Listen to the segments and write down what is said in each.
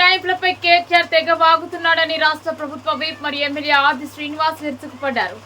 ఫిరాయింపులపై కేటీఆర్ తెగ వాగుతున్నాడని రాష్ట్ర ప్రభుత్వ విప్ మరియు ఎమ్మెల్యే ఆది శ్రీనివాస్ విరుచుకుపడ్డారు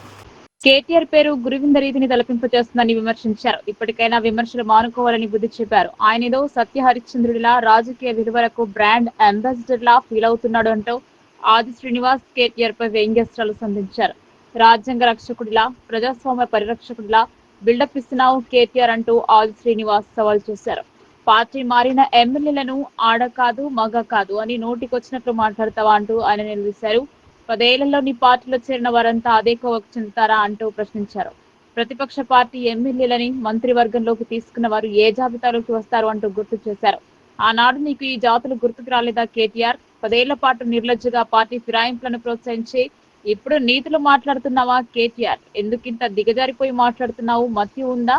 కేటీఆర్ పేరు గురువింద రీతిని తలపింపచేస్తుందని విమర్శించారు. ఇప్పటికైనా విమర్శలు మానుకోవాలని బుద్ధి చెప్పారు. ఆయన ఏదో సత్య హరిశ్చంద్రుడిలా రాజకీయ విలువలకు బ్రాండ్ అంబాసిడర్ లా ఫీల్ అవుతున్నాడు అంటూ ఆది శ్రీనివాస్ కేటీఆర్ పై వ్యంగ్యస్త్రాలు సంధించారు. రాజ్యాంగ రక్షకుడిలా ప్రజాస్వామ్య పరిరక్షకుడిలా బిల్డప్ ఇస్తున్నావు కేటీఆర్ అంటూ ఆది శ్రీనివాస్ సవాల్ చేశారు. పార్టీ మారిన ఎమ్మెల్యేలను ఆడ కాదు మగ కాదు అని నోటికొచ్చినట్లు మాట్లాడతావా అంటూ ఆయన నిలదీశారు. పదేళ్ళలో నీ పార్టీలో చేరిన వారంతా అదే కోవకు చెందుతారా అంటూ ప్రశ్నించారు. ప్రతిపక్ష పార్టీ ఎమ్మెల్యేలని మంత్రివర్గంలోకి తీసుకున్న వారు ఏ జాబితాలోకి వస్తారు అంటూ గుర్తు చేశారు. ఆనాడు నీకు ఈ జాతులు గుర్తుకు రాలేదా కేటీఆర్? పదేళ్ళ పాటు నిర్లజ్జగా పార్టీ ఫిరాయింపులను ప్రోత్సహించి ఇప్పుడు నీతులు మాట్లాడుతున్నావా కేటీఆర్? ఎందుకింత దిగజారిపోయి మాట్లాడుతున్నావు? మత్తి ఉందా?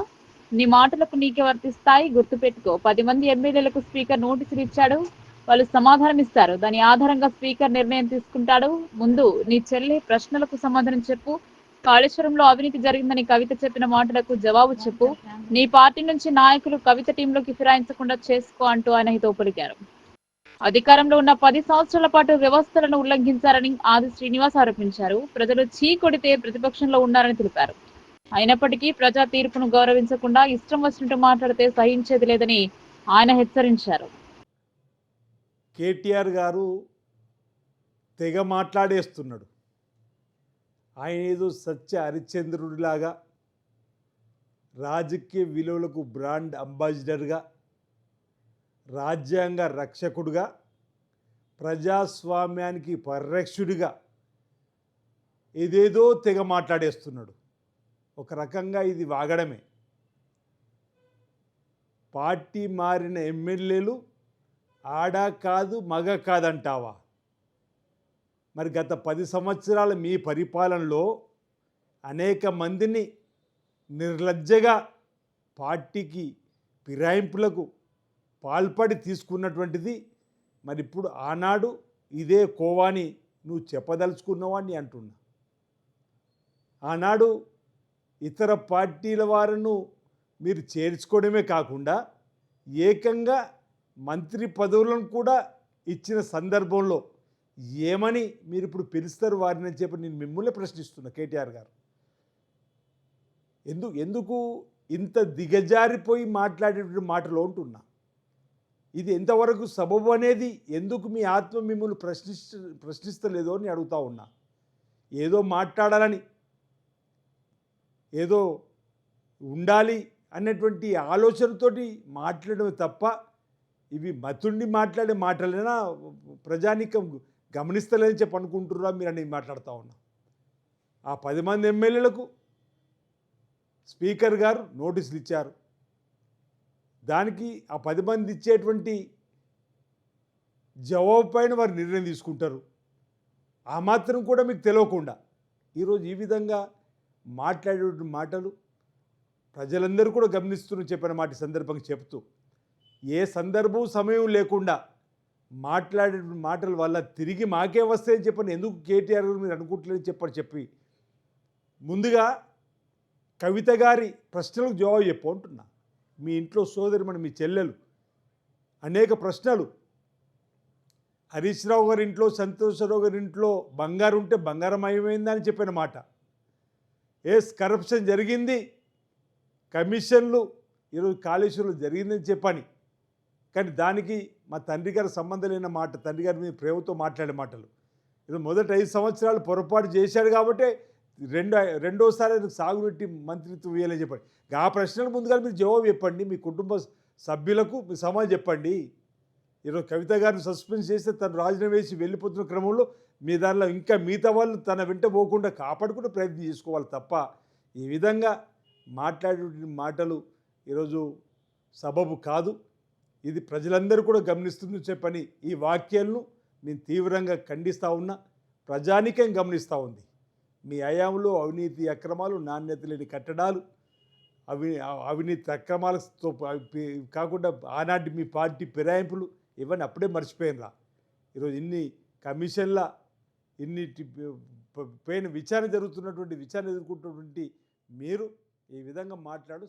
నీ మాటలకు నీకే వర్తిస్తాయి గుర్తుపెట్టుకో. పది మంది ఎమ్మెల్యేలకు స్పీకర్ నోటీసులు ఇచ్చాడు వాళ్ళు సమాధానం ఇస్తారు. దాని ఆధారంగా స్పీకర్ నిర్ణయం తీసుకుంటాడు. ముందు నీ చెల్లి ప్రశ్నలకు సమాధానం చెప్పు. కాళేశ్వరంలో అవినీతి జరిగిందని కవిత చెప్పిన మాటలకు జవాబు చెప్పు. నీ పార్టీ నుంచి నాయకులు కవిత టీంలోకి ఫిరాయించకుండా చేసుకో అంటూ ఆయన హితో పలికారు. అధికారంలో ఉన్న పది సంవత్సరాల పాటు వ్యవస్థలను ఉల్లంఘించారని ఆది శ్రీనివాస్ ఆరోపించారు. ప్రజలు చీ కొడితే ప్రతిపక్షంలో ఉన్నారని తెలిపారు. అయినప్పటికీ ప్రజా తీర్పును గౌరవించకుండా ఇష్టం వచ్చినట్టు మాట్లాడితే సహించేది లేదని ఆయన హెచ్చరించారు. కేటీఆర్ గారు తెగ మాట్లాడేస్తున్నాడు. ఆయన ఏదో సత్య హరిశ్చంద్రుడిలాగా రాజకీయ విలువలకు బ్రాండ్ అంబాసిడర్గా రాజ్యాంగ రక్షకుడుగా ప్రజాస్వామ్యానికి పరిరక్షుడిగా ఏదేదో తెగ మాట్లాడేస్తున్నాడు. ఒక రకంగా ఇది వాగడమే. పార్టీ మారిన ఎమ్మెల్యేలు ఆడ కాదు మగ కాదంటావా? మరి గత పది సంవత్సరాల మీ పరిపాలనలో అనేక మందిని నిర్లజ్జగా పార్టీకి ఫిరాయింపులకు పాల్పడి తీసుకున్నటువంటిది మరి ఇప్పుడు ఆనాడు ఇదే కోవాని నువ్వు చెప్పదలుచుకున్నవాని అంటున్నా. ఆనాడు ఇతర పార్టీల వారును మీరు చేర్చుకోవడమే కాకుండా ఏకంగా మంత్రి పదవులను కూడా ఇచ్చిన సందర్భంలో ఏమని మీరు ఇప్పుడు పిలుస్తారు వారిని అని చెప్పి నేను మిమ్మల్ని ప్రశ్నిస్తున్నా కేటీఆర్ గారు. ఎందు ఎందుకు ఇంత దిగజారిపోయి మాట్లాడేటువంటి మాటలు ఉంటున్నా? ఇది ఎంతవరకు సబబు అనేది ఎందుకు మీ ఆత్మ మిమ్మల్ని ప్రశ్నిస్త ప్రశ్నిస్తలేదో అని అడుగుతా ఉన్నా. ఏదో మాట్లాడాలని ఏదో ఉండాలి అన్నటువంటి ఆలోచనతోటి మాట్లాడమే తప్ప ఇవి మతుండి మాట్లాడే మాటలైనా ప్రజానికం గమనిస్తలేని చెప్పి అనుకుంటున్నారా మీరు అని మాట్లాడుతూ ఉన్నా. ఆ పది మంది ఎమ్మెల్యేలకు స్పీకర్ గారు నోటీసులు ఇచ్చారు. దానికి ఆ పది మంది ఇచ్చేటువంటి జవాబు పైన వారు నిర్ణయం తీసుకుంటారు. ఆ మాత్రం కూడా మీకు తెలియకుండా. ఈరోజు ఈ విధంగా మాట్లాడే మాటలు ప్రజలందరూ కూడా గమనిస్తున్న చెప్పిన మాట సందర్భంగా చెప్తూ. ఏ సందర్భం సమయం లేకుండా మాట్లాడే మాటల వల్ల తిరిగి మాకే వస్తాయని చెప్పని ఎందుకు కేటీఆర్ గారు మీరు అనుకుంటలేదని చెప్పని చెప్పి ముందుగా కవిత గారి ప్రశ్నలకు జవాబు చెప్పు అంటున్నా. మీ ఇంట్లో సోదరిమణి మీ చెల్లెలు అనేక ప్రశ్నలు. హరీష్ రావు గారి ఇంట్లో సంతోషరావు గారి ఇంట్లో బంగారు ఉంటే బంగారమయమైందని చెప్పిన మాట. ఎస్ కరప్షన్ జరిగింది. కమిషన్లు ఈరోజు కాళేశ్వరంలో జరిగిందని చెప్పని. కానీ దానికి మా తండ్రి గారి సంబంధం లేని మాట తండ్రి గారి మీద ప్రేమతో మాట్లాడే మాటలు. ఇది మొదట ఐదు సంవత్సరాలు పొరపాటు చేశాడు కాబట్టి రెండో రెండోసారి ఆయనకు సాగునీటి మంత్రిత్వం వేయాలని చెప్పండి. ఆ ప్రశ్నలకు ముందుగా మీరు జవాబు చెప్పండి. మీ కుటుంబ సభ్యులకు మీ సమాజం చెప్పండి. ఈరోజు కవిత గారిని సస్పెండ్ చేస్తే తను రాజీనామా వేసి వెళ్ళిపోతున్న క్రమంలో మీ దానిలో ఇంకా మిగతా వాళ్ళు తన వెంట పోకుండా కాపాడుకునే ప్రయత్నం చేసుకోవాలి తప్ప ఈ విధంగా మాట్లాడే మాటలు ఈరోజు సబబు కాదు. ఇది ప్రజలందరూ కూడా గమనిస్తుంది చెప్పని ఈ వాక్యాలను నేను తీవ్రంగా ఖండిస్తూ ఉన్నా ప్రజానికం గమనిస్తూ ఉంది. మీ అయాంలో అవినీతి అక్రమాలు నాణ్యత లేని కట్టడాలు అవి అవినీతి అక్రమాలతో కాకుండా ఆనాటి మీ పార్టీ ఫిరాయింపులు ఇవన్నీ అప్పుడే మర్చిపోయినరా. ఈరోజు ఇన్ని కమిషన్ల ఇన్ని పైన విచారణ జరుగుతున్నటువంటి విచారణ ఎదుర్కొంటున్నటువంటి మీరు ఈ విధంగా మాట్లాడు